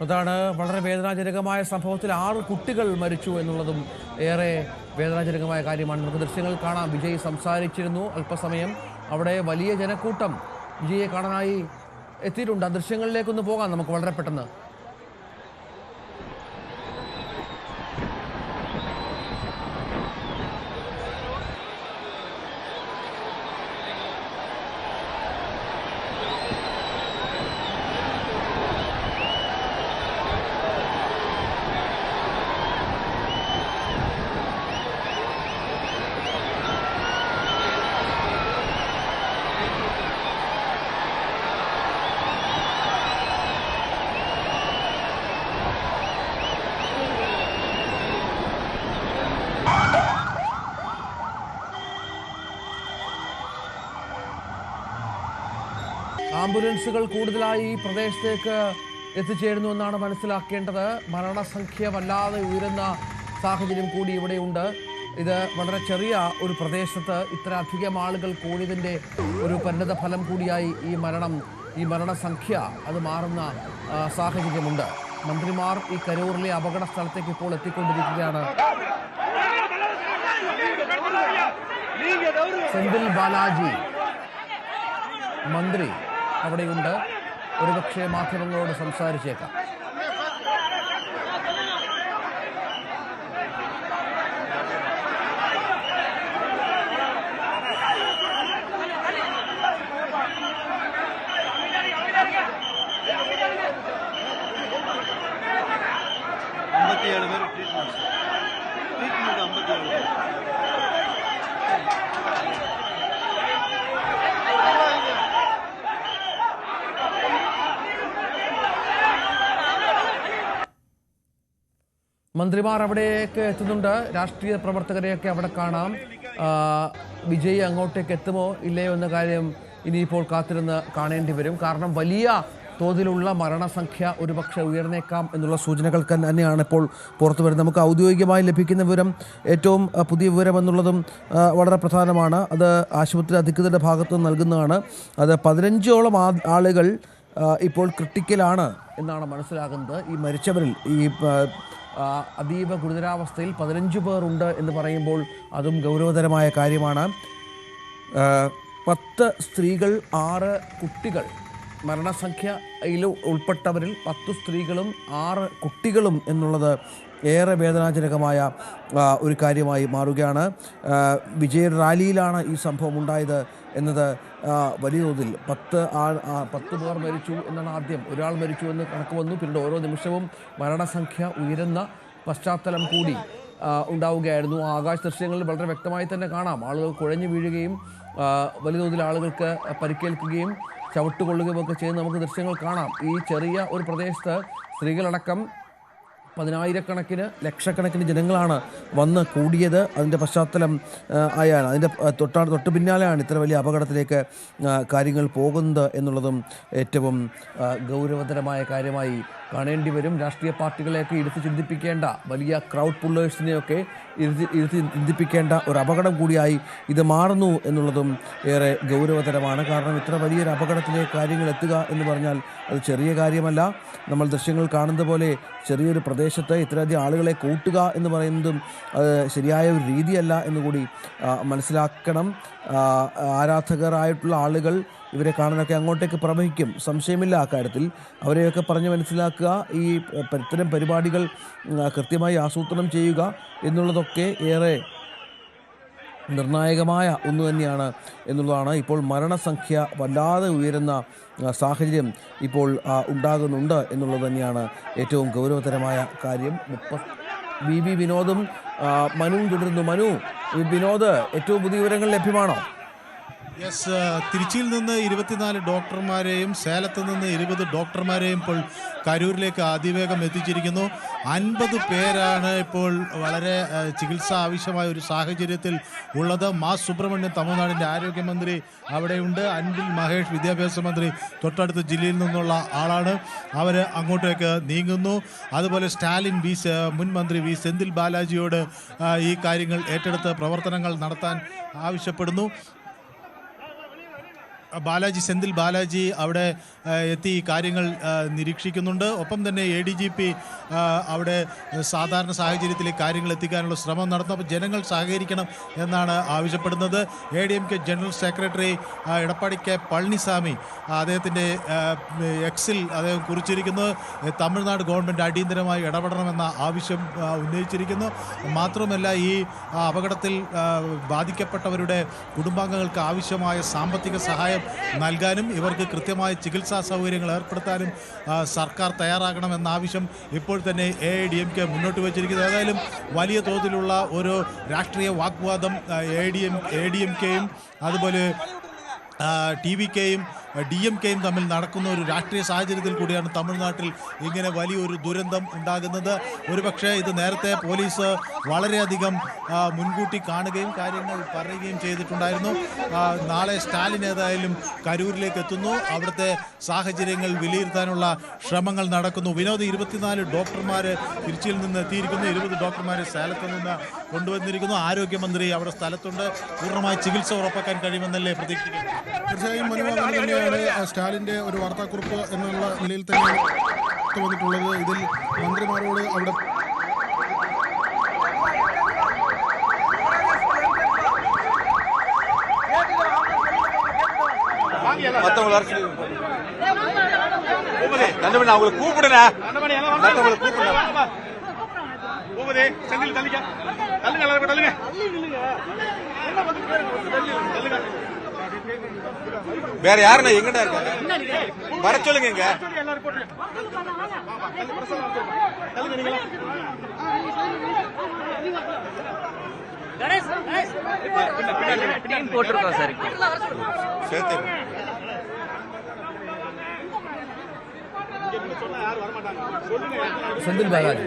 അതാണ് വളരെ വേദനാജനകമായ സംഭവത്തിൽ ആറ് കുട്ടികൾ മരിച്ചു എന്നുള്ളതും ഏറെ വേദനാജനകമായ കാര്യമാണ്. നമുക്ക് ദൃശ്യങ്ങൾ കാണാം. വിജയ് സംസാരിച്ചിരുന്നു അല്പസമയം. അവിടെ വലിയ ജനക്കൂട്ടം വിജയെ കാണാനായി എത്തിയിട്ടുണ്ട്. ആ ദൃശ്യങ്ങളിലേക്കൊന്ന് പോകാം. നമുക്ക് വളരെ പെട്ടെന്ന്. ആംബുലൻസുകൾ കൂടുതലായി ഈ പ്രദേശത്തേക്ക് എത്തിച്ചേരുന്നു എന്നാണ് മനസ്സിലാക്കേണ്ടത്. മരണസംഖ്യ വല്ലാതെ ഉയരുന്ന സാഹചര്യം കൂടി ഇവിടെയുണ്ട്. ഇത് വളരെ ചെറിയ ഒരു പ്രദേശത്ത് ഇത്ര അധികം ആളുകൾ കൂടിയതിന്റെ ഒരു പരിണിത ഫലം കൂടിയായി ഈ മരണം ഈ മരണസംഖ്യ അത് മാറുന്ന സാഹചര്യമുണ്ട്. മന്ത്രിമാർ ഈ കരൂറിലെ അപകട സ്ഥലത്തേക്ക് ഇപ്പോൾ എത്തിക്കൊണ്ടിരിക്കുകയാണ്. സെന്തിൽ ബാലാജി മന്ത്രി അവിടെയുണ്ട്. ഒരുപക്ഷെ മാധ്യമങ്ങളോട് സംസാരിച്ചേക്കാം. അമ്പത്തിയേഴ് പേര് ട്രീറ്റ്മെന്റ്. അമ്പത്തിയേഴ് പേര്. മന്ത്രിമാർ അവിടേക്ക് എത്തുന്നുണ്ട്. രാഷ്ട്രീയ പ്രവർത്തകരെയൊക്കെ അവിടെ കാണാം. വിജയ് അങ്ങോട്ടേക്ക് എത്തുമോ ഇല്ലയോ എന്ന കാര്യം ഇനിയിപ്പോൾ കാത്തിരുന്ന് കാണേണ്ടി വരും. കാരണം വലിയ തോതിലുള്ള മരണസംഖ്യ ഒരുപക്ഷെ ഉയർന്നേക്കാം എന്നുള്ള സൂചനകൾ തന്നെയാണ് ഇപ്പോൾ പുറത്തു വരുന്നത്. നമുക്ക് ഔദ്യോഗികമായി ലഭിക്കുന്ന വിവരം ഏറ്റവും പുതിയ വിവരം എന്നുള്ളതും വളരെ പ്രധാനമാണ്. അത് ആശുപത്രി അധികൃതരുടെ ഭാഗത്തു നിന്ന് നൽകുന്നതാണ്. അത് പതിനഞ്ചോളം ആളുകൾ ഇപ്പോൾ ക്രിട്ടിക്കലാണ് എന്നാണ് മനസ്സിലാകുന്നത്. ഈ മരിച്ചവരിൽ ഈ അതീവ ഗുരുതരാവസ്ഥയിൽ പതിനഞ്ച് പേർ ഉണ്ട് എന്ന് പറയുമ്പോൾ അതും ഗൗരവതരമായ കാര്യമാണ്. പത്ത് സ്ത്രീകൾ ആറ് കുട്ടികൾ. മരണസംഖ്യയിൽ ഉൾപ്പെട്ടവരിൽ പത്ത് സ്ത്രീകളും ആറ് കുട്ടികളും എന്നുള്ളത് ഏറെ വേദനാജനകമായ ഒരു കാര്യമായി മാറുകയാണ്. വിജയ റാലിയിലാണ് ഈ സംഭവം ഉണ്ടായത് എന്നത് വലിയ തോതിൽ പത്ത് ആൾ പത്ത് പേർ മരിച്ചു എന്നാണ് ആദ്യം. ഒരാൾ മരിച്ചു എന്ന് കണക്ക് വന്നു. പിന്നീട് ഓരോ നിമിഷവും മരണസംഖ്യ ഉയരുന്ന പശ്ചാത്തലം കൂടി ഉണ്ടാവുകയായിരുന്നു. ആകാശ ദൃശ്യങ്ങളിൽ വളരെ വ്യക്തമായി തന്നെ കാണാം. ആളുകൾ കുഴഞ്ഞു വീഴുകയും വലിയ തോതിൽ ആളുകൾക്ക് പരിക്കേൽക്കുകയും ചവിട്ടുകൊള്ളുകയും ഒക്കെ ചെയ്യുന്ന നമുക്ക് ദൃശ്യങ്ങൾ കാണാം. ഈ ചെറിയ ഒരു പ്രദേശത്ത് സ്ത്രീകളടക്കം പതിനായിരക്കണക്കിന് ലക്ഷക്കണക്കിന് ജനങ്ങളാണ് വന്ന് കൂടിയത്. അതിന്റെ പശ്ചാത്തലം ആയാണ്. അതിന്റെ തൊട്ടാ തൊട്ട് പിന്നാലെയാണ് ഇത്ര വലിയ അപകടത്തിലേക്ക് കാര്യങ്ങൾ പോകുന്നത് എന്നുള്ളതും ഏറ്റവും ഗൗരവതരമായ കാര്യമായി കാണേണ്ടി വരും. രാഷ്ട്രീയ പാർട്ടികളെയൊക്കെ ഇരുത്തി ചിന്തിപ്പിക്കേണ്ട വലിയ ക്രൗഡ് പുള്ളേഴ്സിനെയൊക്കെ ഇരുത്തി ഇരുത്തി ചിന്തിപ്പിക്കേണ്ട ഒരു അപകടം കൂടിയായി ഇത് മാറുന്നു എന്നുള്ളതും ഏറെ ഗൗരവതരമാണ്. കാരണം ഇത്ര വലിയൊരു അപകടത്തിലേക്ക് കാര്യങ്ങൾ എത്തുക എന്ന് പറഞ്ഞാൽ അത് ചെറിയ കാര്യമല്ല. നമ്മൾ ദൃശ്യങ്ങൾ കാണുന്നത് പോലെ ചെറിയൊരു പ്രദേശത്ത് ഇത്രയധികം ആളുകളെ കൂട്ടുക എന്ന് പറയുന്നതും അത് ശരിയായ ഒരു രീതിയല്ല എന്നുകൂടി മനസ്സിലാക്കണം. ആരാധകരായിട്ടുള്ള ആളുകൾ ഇവരെ കാണാനൊക്കെ അങ്ങോട്ടേക്ക് പ്രവഹിക്കും. സംശയമില്ല ആ കാര്യത്തിൽ. അവരെയൊക്കെ പറഞ്ഞ് മനസ്സിലാക്കുക. ഈ ഇത്തരം പരിപാടികൾ കൃത്യമായി ആസൂത്രണം ചെയ്യുക എന്നുള്ളതൊക്കെ ഏറെ നിർണായകമായ ഒന്ന് തന്നെയാണ് എന്നുള്ളതാണ്. ഇപ്പോൾ മരണസംഖ്യ വല്ലാതെ ഉയരുന്ന സാഹചര്യം ഇപ്പോൾ ഉണ്ടാകുന്നുണ്ട് എന്നുള്ളത് തന്നെയാണ് ഏറ്റവും ഗൗരവതരമായ കാര്യം. മുപ്പത് ബി ബി വിനോദും മനുവും തുടരുന്നു. മനു വിനോദ് ഏറ്റവും പുതിയ വിവരങ്ങൾ ലഭ്യമാണോ? യെസ് തിരുച്ചിയിൽ നിന്ന് ഇരുപത്തിനാല് ഡോക്ടർമാരെയും സേലത്ത് നിന്ന് ഇരുപത് ഡോക്ടർമാരെയും ഇപ്പോൾ കരൂരിലേക്ക് അതിവേഗം എത്തിച്ചിരിക്കുന്നു. അൻപത് പേരാണ് ഇപ്പോൾ വളരെ ചികിത്സ ആവശ്യമായ ഒരു സാഹചര്യത്തിൽ ഉള്ളത്. മാ സുബ്രഹ്മണ്യം തമിഴ്നാടിന്റെ ആരോഗ്യമന്ത്രി അവിടെയുണ്ട്. അൻപിൽ മഹേഷ് വിദ്യാഭ്യാസ മന്ത്രി തൊട്ടടുത്ത ജില്ലയിൽ നിന്നുള്ള ആളാണ്. അവർ അങ്ങോട്ടേക്ക് നീങ്ങുന്നു. അതുപോലെ സ്റ്റാലിൻ വി മുൻ മന്ത്രി വി സെന്തിൽ ബാലാജിയോട് ഈ കാര്യങ്ങൾ ഏറ്റെടുത്ത് പ്രവർത്തനങ്ങൾ നടത്താൻ ആവശ്യപ്പെടുന്നു. ബാലാജി സെന്തിൽ ബാലാജി അവിടെ എത്തി കാര്യങ്ങൾ നിരീക്ഷിക്കുന്നുണ്ട്. ഒപ്പം തന്നെ എ ഡി ജി പി അവിടെ സാധാരണ സാഹചര്യത്തിൽ കാര്യങ്ങൾ എത്തിക്കാനുള്ള ശ്രമം നടത്തും. അപ്പോൾ ജനങ്ങൾ സഹകരിക്കണം എന്നാണ് ആവശ്യപ്പെടുന്നത്. A D M K general secretary Edappadi K Palaniswami അദ്ദേഹത്തിന്റെ എക്സിൽ അദ്ദേഹം കുറിച്ചിരിക്കുന്നത് തമിഴ്നാട് ഗവൺമെന്റ് അടിയന്തരമായി ഇടപെടണമെന്ന ആവശ്യം ഉന്നയിച്ചിരിക്കുന്നു. മാത്രമല്ല ഈ അപകടത്തിൽ ബാധിക്കപ്പെട്ടവരുടെ കുടുംബാംഗങ്ങൾക്ക് ആവശ്യമായ സാമ്പത്തിക സഹായം നൽകാനും ഇവർക്ക് കൃത്യമായ ചികിത്സാ സൗകര്യങ്ങൾ ഏർപ്പെടുത്താനും സർക്കാർ തയ്യാറാകണമെന്ന ആവശ്യം ഇപ്പോൾ തന്നെ A I D M K മുന്നോട്ട് വച്ചിരിക്കുന്നത് ഏതായാലും വലിയ തോതിലുള്ള ഒരു രാഷ്ട്രീയ വാഗ്വാദം A D M A D M കെയും അതുപോലെ ടി വി കെയും ഡി എം കെയും തമ്മിൽ നടക്കുന്ന ഒരു രാഷ്ട്രീയ സാഹചര്യത്തിൽ കൂടിയാണ് തമിഴ്നാട്ടിൽ ഇങ്ങനെ വലിയൊരു ദുരന്തം ഉണ്ടാകുന്നത്. ഒരുപക്ഷെ ഇത് നേരത്തെ പോലീസ് വളരെയധികം മുൻകൂട്ടി കാണുകയും കാര്യങ്ങൾ പറയുകയും ചെയ്തിട്ടുണ്ടായിരുന്നു. നാളെ സ്റ്റാലിൻ ഏതായാലും കരൂരിലേക്ക് എത്തുന്നു. അവിടുത്തെ സാഹചര്യങ്ങൾ വിലയിരുത്താനുള്ള ശ്രമങ്ങൾ നടക്കുന്നു. വിനോദ് ഇരുപത്തിനാല് ഡോക്ടർമാർ തിരുച്ചിയിൽ നിന്ന് എത്തിയിരിക്കുന്നു. ഇരുപത് ഡോക്ടർമാരെ സേലത്ത് നിന്ന് കൊണ്ടുവന്നിരിക്കുന്നു. ആരോഗ്യമന്ത്രി അവിടെ സ്ഥലത്തുണ്ട്. പൂർണമായി ചികിത്സ ഉറപ്പാക്കാൻ കഴിയുമെന്നല്ലേ പ്രതീക്ഷിക്കുന്നു. തീർച്ചയായും തന്നെയാണ് ആ സ്റ്റാലിന്റെ ഒരു വാർത്താക്കുറിപ്പ് എന്നുള്ള നിലയിൽ തന്നെയാണ് പുറത്ത് വന്നിട്ടുള്ളത് ഇതിൽ മന്ത്രിമാരോട് അവിടെ மத்தவங்கள அரசியல் தண்டமணி அவங்களை கூப்பிடுறா மத்தவங்களை கூப்பிடுறா பூபதி செந்தில் தள்ளிக்க தள்ளுங்க எல்லாரும் தள்ளுங்க வேற யாருண்ணா? எங்கடா இருக்காங்க? வர சொல்லுங்க இங்க. போட்டிருக்கோம் சார் சேர்த்து. செந்தில் பாலாஜி.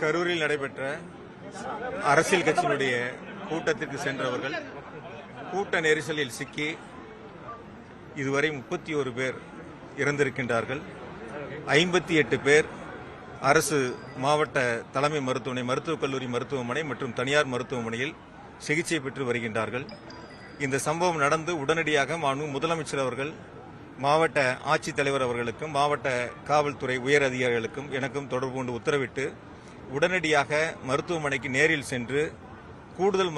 கரூரில் நடைபெற்ற அரசியல் கட்சியினுடைய கூட்டத்திற்கு சென்றவர்கள் கூட்ட நெரிசலில் சிக்கி இதுவரை முப்பத்தி ஒரு பேர் இறந்திருக்கின்றார்கள். ஐம்பத்தி எட்டு பேர் அரசு மாவட்ட தலைமை மருத்துவமனை மருத்துவக் கல்லூரி மருத்துவமனை மற்றும் தனியார் மருத்துவமனையில் சிகிச்சை பெற்று வருகின்றார்கள். இந்த சம்பவம் நடந்து உடனடியாக மாண்பு முதலமைச்சர் அவர்கள் மாவட்ட ஆட்சித்தலைவர் அவர்களுக்கும் மாவட்ட காவல்துறை உயர் அதிகாரிகளுக்கும் எனக்கும் தொடர்பு கொண்டு உத்தரவிட்டு உடனடியாக மருத்துவமனைக்கு நேரில் சென்று கூடுதல்